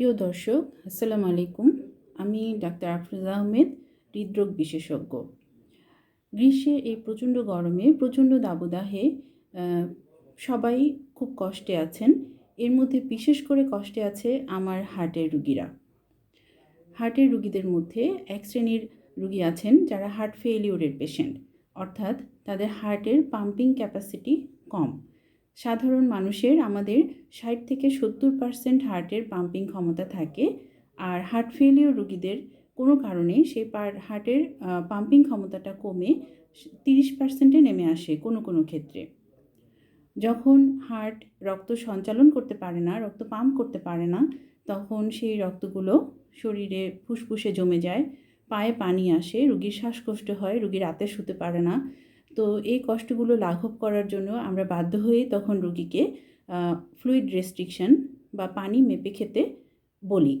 প্রিয় দর্শক, আসসালামু আলাইকুম। আমি ডাক্তার আফরোজা আহমেদ, হৃদরোগ বিশেষজ্ঞ। গ্রীষ্মে এই প্রচণ্ড গরমে, প্রচণ্ড দাবদাহে সবাই খুব কষ্টে আছেন। এর মধ্যে বিশেষ করে কষ্টে আছে আমার হার্টের রুগীরা। হার্টের রুগীদের মধ্যে এক শ্রেণির রুগী আছেন যারা হার্ট ফেলিওরের পেশেন্ট। অর্থাৎ তাদের হার্টের পাম্পিং ক্যাপাসিটি কম। সাধারণ মানুষের আমাদের ষাট থেকে সত্তর পার্সেন্ট হার্টের পাম্পিং ক্ষমতা থাকে আর হার্ট ফেলিওর রুগীদের কোনো কারণে সেই পার হার্টের পাম্পিং ক্ষমতাটা কমে তিরিশ পার্সেন্টে নেমে আসে কোনো কোনো ক্ষেত্রে। যখন হার্ট রক্ত সঞ্চালন করতে পারে না, রক্ত পাম্প করতে পারে না, তখন সেই রক্তগুলো শরীরে ফুসফুসে জমে যায়, পায়ে পানি আসে, রুগীর শ্বাসকষ্ট হয়, রুগী রাতে শুতে পারে না তো এই কষ্টগুলো লাঘব করার জন্য আমরা বাধ্য হয়ে তখন রুগীকে ফ্লুইড রেস্ট্রিকশন বা পানি মেপে খেতে বলি।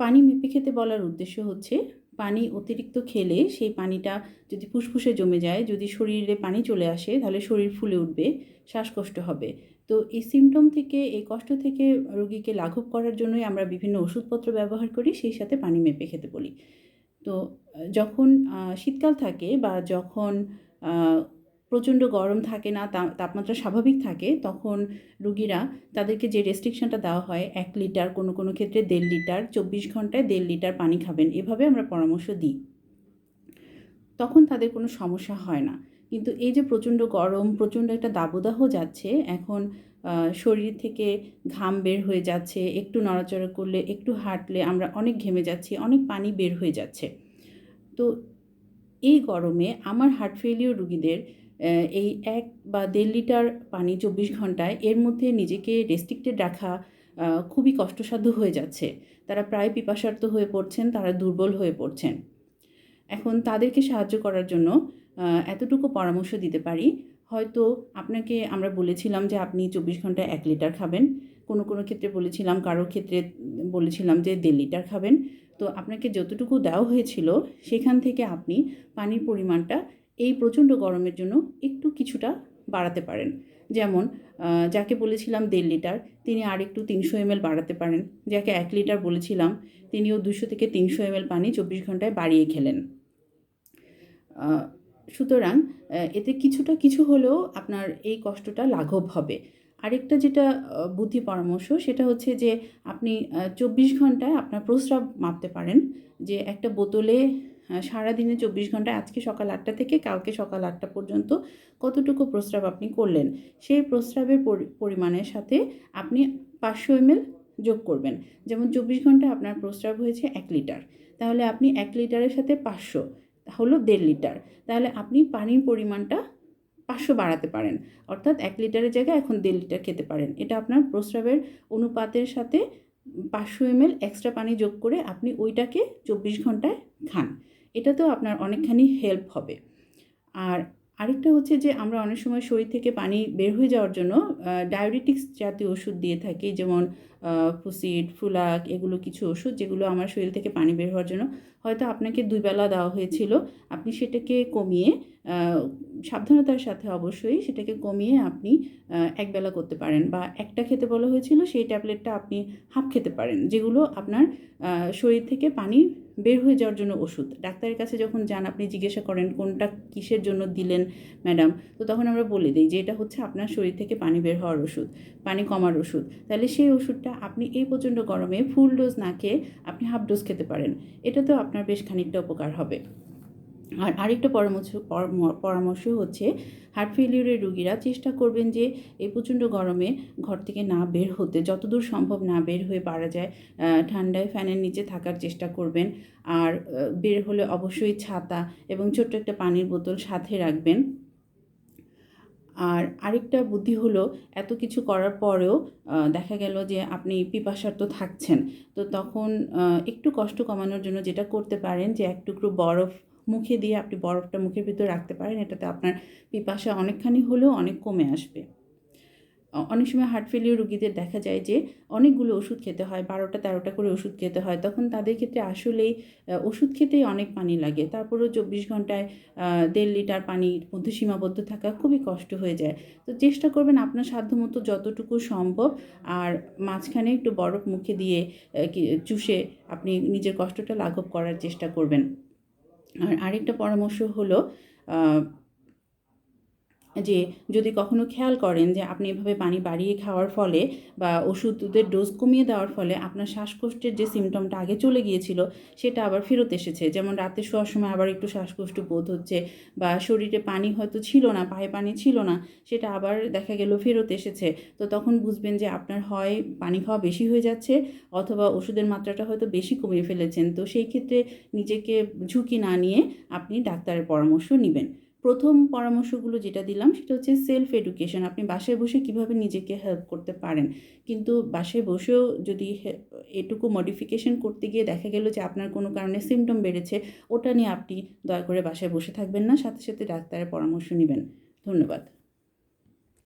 পানি মেপে খেতে বলার উদ্দেশ্য হচ্ছে পানি অতিরিক্ত খেলে সেই পানিটা যদি ফুসফুসে জমে যায়, যদি শরীরে পানি চলে আসে, তাহলে শরীর ফুলে উঠবে, শ্বাসকষ্ট হবে। তো এই সিমটম থেকে, এই কষ্ট থেকে রোগীকে লাঘব করার জন্যই আমরা বিভিন্ন ওষুধপত্র ব্যবহার করি, সেই সাথে পানি মেপে খেতে বলি। তো, যখন শীতকাল থাকে বা যখন প্রচণ্ড গরম থাকে না তাপমাত্রা স্বাভাবিক থাকে, তখন রুগীরা তাদেরকে যে রেস্ট্রিকশনটা দেওয়া হয়, এক লিটার কোনো কোনো ক্ষেত্রে দেড় লিটার, চব্বিশ ঘন্টায় দেড় লিটার পানি খাবেন। এভাবে আমরা পরামর্শ দিই। তখন তাদের কোনো সমস্যা হয় না। কিন্তু এই যে প্রচণ্ড গরম, প্রচণ্ড একটা দাবদাহ যাচ্ছে, এখন শরীর থেকে ঘাম বের হয়ে যাচ্ছে, একটু নড়াচড়া করলে, একটু হাঁটলে আমরা অনেক ঘেমে যাচ্ছি, অনেক পানি বের হয়ে যাচ্ছে। তো এই গরমে আমার হার্ট ফেলিওর রুগীদের এই এক বা দেড় লিটার পানি চব্বিশ ঘন্টায় এর মধ্যে নিজেকে রেস্ট্রিক্টেড রাখা খুবই কষ্টসাধ্য হয়ে যাচ্ছে। তারা প্রায় পিপাসার্ত হয়ে পড়ছেন, তারা দুর্বল হয়ে পড়ছেন। এখন তাদেরকে সাহায্য করার জন্য এতটুকু পরামর্শ দিতে পারি। হয়তো আপনাকে আমরা বলেছিলাম যে আপনি চব্বিশ ঘন্টায় এক লিটার খাবেন। কোনো কোনো ক্ষেত্রে বলেছিলাম, কারও ক্ষেত্রে বলেছিলাম যে দেড় লিটার খাবেন। তো আপনাকে যতটুকু দেওয়া হয়েছিল, সেখান থেকে আপনি পানির পরিমাণটা এই প্রচণ্ড গরমের জন্য একটু কিছুটা বাড়াতে পারেন। যেমন যাকে বলেছিলাম দেড় লিটার, তিনি আর একটু তিনশো এমএল বাড়াতে পারেন। যাকে এক লিটার বলেছিলাম, তিনিও দুশো থেকে তিনশো এমএল পানি চব্বিশ ঘন্টায় বাড়িয়ে খেলেন। সুতরাং এতে কিছুটা কিছু হলেও আপনার এই কষ্টটা লাঘব হবে। আরেকটা যেটা বুদ্ধি পরামর্শ, সেটা হচ্ছে যে আপনি চব্বিশ ঘন্টায় আপনার প্রস্রাব মাপতে পারেন। যে একটা বোতলে সারাদিনে চব্বিশ ঘন্টায় আজকে সকাল আটটা থেকে কালকে সকাল আটটা পর্যন্ত কতটুকু প্রস্রাব আপনি করলেন, সেই প্রস্রাবের পরি- পরিমাণের সাথে আপনি পাঁচশো এমএল যোগ করবেন। যেমন চব্বিশ ঘন্টায় আপনার প্রস্রাব হয়েছে এক লিটার, তাহলে আপনি এক লিটারের সাথে পাঁচশো। হলো দেড় লিটার। তাহলে আপনি পানির পরিমাণটা পাঁচশো বাড়াতে পারেন। অর্থাৎ এক লিটারের জায়গায় এখন দেড় লিটার খেতে পারেন। এটা আপনার প্রস্রাবের অনুপাতের সাথে পাঁচশো এমএল এক্সট্রা পানি যোগ করে আপনি ওইটাকে চব্বিশ ঘন্টায় খান। এটাতেও আপনার অনেকখানি হেল্প হবে। আর আরেকটা হচ্ছে যে আমরা অনেক সময় শরীর থেকে পানি বের হয়ে যাওয়ার জন্য ডায়াবেটিক্স জাতীয় ওষুধ দিয়ে থাকি, যেমন ফুসিড ফুলাক এগুলো কিছু ওষুধ যেগুলো আমার শরীর থেকে পানি বের হওয়ার জন্য। হয়তো আপনাকে দুই বেলা দেওয়া হয়েছিল, আপনি সেটাকে কমিয়ে সাবধানতার সাথে অবশ্যই সেটাকে কমিয়ে আপনি একবেলা করতে পারেন বা একটা খেতে বলা হয়েছিল, সেই ট্যাবলেটটা আপনি হাফ খেতে পারেন, যেগুলো আপনার শরীর থেকে পানি বের হয়ে যাওয়ার জন্য ওষুধ। ডাক্তারের কাছে যখন যান, আপনি জিজ্ঞাসা করেন, কোনটা কিসের জন্য দিলেন, ম্যাডাম? তো তখন আমরা বলে দিই যে, এটা হচ্ছে আপনার শরীর থেকে পানি বের হওয়ার ওষুধ, পানি কমার ওষুধ। তাহলে সেই ওষুধটা আপনি এই প্রচণ্ড গরমে ফুল ডোজ না খেয়ে আপনি হাফ ডোজ খেতে পারেন। এটাতেও আপনার বেশ খানিকটা উপকার হবে। আর আরেকটা পরামর্শ, পরাম- পরামর্শ হচ্ছে হার্ট ফেলিউরের রুগীরা চেষ্টা করবেন যে, এই প্রচণ্ড গরমে ঘর থেকে না বের হতে, যতদূর সম্ভব না বের হয়ে পারা যায় ঠান্ডায় ফ্যানের নিচে থাকার চেষ্টা করবেন। আর বের হলে অবশ্যই ছাতা এবং ছোট্ট একটা পানির বোতল সাথে রাখবেন। আর আরেকটা বুদ্ধি হলো, এত কিছু করার পরেও দেখা গেল যে, আপনি পিপাসার তো থাকছেন। তো তখন একটু কষ্ট কমানোর জন্য যেটা করতে পারেন যে, এক টুকরো বরফ মুখে দিয়ে আপনি বরফটা মুখের ভিতরে রাখতে পারেন, এটাতে আপনার পিপাসা অনেকখানি হলেও অনেক কমে আসবে। অনেক সময় হার্ট ফেলিওর রুগীদের দেখা যায় যে অনেকগুলো ওষুধ খেতে হয়, বারোটা তেরোটা করে ওষুধ খেতে হয়, তখন তাদের ক্ষেত্রে আসলেই ওষুধ খেতেই অনেক পানি লাগে। তারপরেও চব্বিশ ঘন্টায় দেড় লিটার পানির মধ্যে সীমাবদ্ধ থাকা খুবই কষ্ট হয়ে যায়। তো চেষ্টা করবেন আপনার সাধ্যমতো যতটুকু সম্ভব, আর মাঝখানে একটু বরফ মুখে দিয়ে চুষে আপনি নিজের কষ্টটা লাঘব করার চেষ্টা করবেন। আর আরেকটা পরামর্শ হলো যে যদি কখনো খেয়াল করেন যে আপনি এভাবে পানি বাড়িয়ে খাওয়ার ফলে বা ওষুধের ডোজ কমিয়ে দেওয়ার ফলে আপনার শ্বাসকষ্টের যে সিমটমটা আগে চলে গিয়েছিল, সেটা আবার ফেরত এসেছে। যেমন রাতে শোয়ার সময় আবার একটু শ্বাসকষ্ট বোধ হচ্ছে বা শরীরে পানি হয়তো ছিল না, পায়ে পানি ছিল না, সেটা আবার দেখা গেল ফেরত এসেছে। তো তখন বুঝবেন যে আপনার হয় পানি খাওয়া বেশি হয়ে যাচ্ছে অথবা ওষুধের মাত্রাটা হয়তো বেশি কমিয়ে ফেলেছেন। তো সেই ক্ষেত্রে নিজেকে ঝুঁকি না নিয়ে আপনি ডাক্তারের পরামর্শ নেবেন। প্রথম পরামর্শগুলো যেটা দিলাম সেটা হচ্ছে সেলফ এডুকেশন আপনি বাসায় বসে কীভাবে নিজেকে হেল্প করতে পারেন। কিন্তু বাসায় বসেও যদি এটুকু মডিফিকেশন করতে গিয়ে দেখা গেল যে আপনার কোনো কারণে সিমটম বেড়েছে, ওটা নিয়ে আপনি দয়া করে বাসায় বসে থাকবেন না, সাথে সাথে ডাক্তারের পরামর্শ নেবেন। ধন্যবাদ।